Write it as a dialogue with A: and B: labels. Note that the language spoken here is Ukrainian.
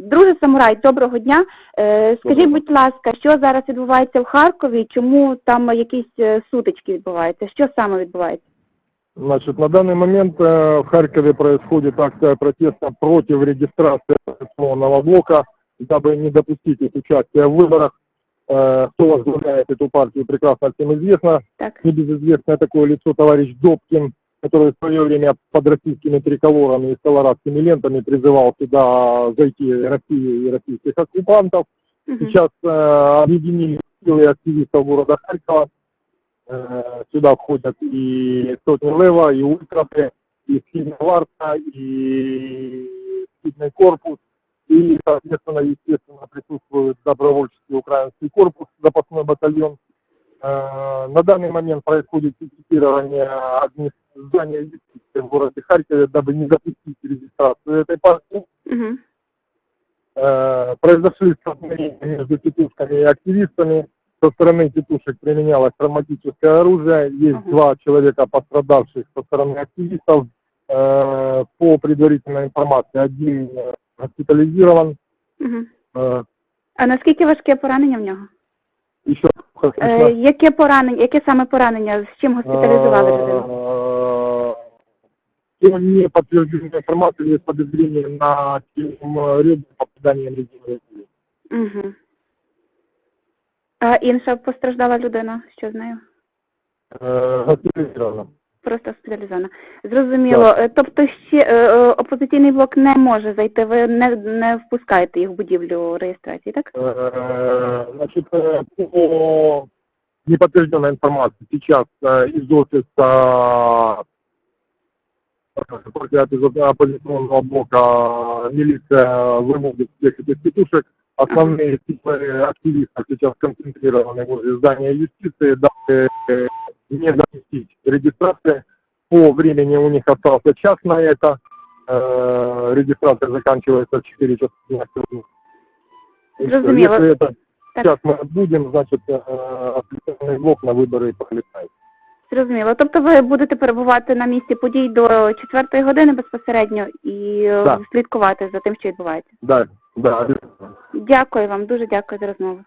A: Друже самурай, доброго дня. Е, Скажіть, будь ласка, що зараз відбувається в Харкові? Чому там якісь е, сутички відбуваються? Що саме відбувається?
B: Значит, на данный момент э, в Харькове происходит акция протеста против регистрации оппозиционного блока, дабы не допустить их участия в выборах. Э, кто возглавляет эту партию, прекрасно всем известно.
A: Так.
B: Небезызвестное такое лицо товарищ Добкин, Который в свое время под российскими триколорами и колорадскими лентами призывал сюда зайти России и российских оккупантов.
A: Мгм.
B: Сейчас э, объединили силы активистов города Харькова. Э, сюда входят и сотни Лева, и Ультрасы, и Схидная Варта, и Схидный корпус. И, соответственно, естественно, присутствует добровольческий украинский корпус, запасной батальон. Э, На данный момент происходит пикетирование одних зданий юстиции в городе Харькове, дабы не допустить регистрацию этой партии.
A: Мгм.
B: Э, произошли столкновения между тетушками и активистами. Со стороны тетушек применялось травматическое оружие. Есть
A: Ага.
B: два человека пострадавших со стороны активистов. Э, по предварительной информации, один э, госпитализирован.
A: Мгм.
B: Э,
A: А наскільки важке поранення в нього?
B: еще
A: Е, яке поранення, яке саме поранення? З чим госпіталізували людину?
B: Э, По неподтвержденной информации есть подозрение на ребра попаданием резиновой пули.
A: Угу. А інша постраждала людина, що з нею?
B: Э, Госпитализирована.
A: Просто госпіталізована. Зрозуміло. Е, Тобто ще е, е, опозиційний блок не може зайти, ви не, не впускаєте їх в будівлю реєстрації, так?
B: Э, Значит, э, по неподтвержденной информации сейчас э, из офиса э, партии оппозиционного блока милиция выводит всех этих петушек. Основные силы активистов сейчас концентрированы возле здания юстиции, дабы э, не допустить регистрации. По времени у них остался час на это. Э, Регистрация заканчивается в 4 часа дня. И.
A: Зрозуміло.
B: Если это
A: Так.
B: сейчас мы отбудем, значит, э, определенный блок на выборы пролетает.
A: Зрозуміло. Тобто ви будете перебувати на місці подій до четвертої години безпосередньо і е,
B: Так.
A: слідкувати за тим, що відбувається.
B: Да, да.
A: Дякую вам, дуже дякую за розмову.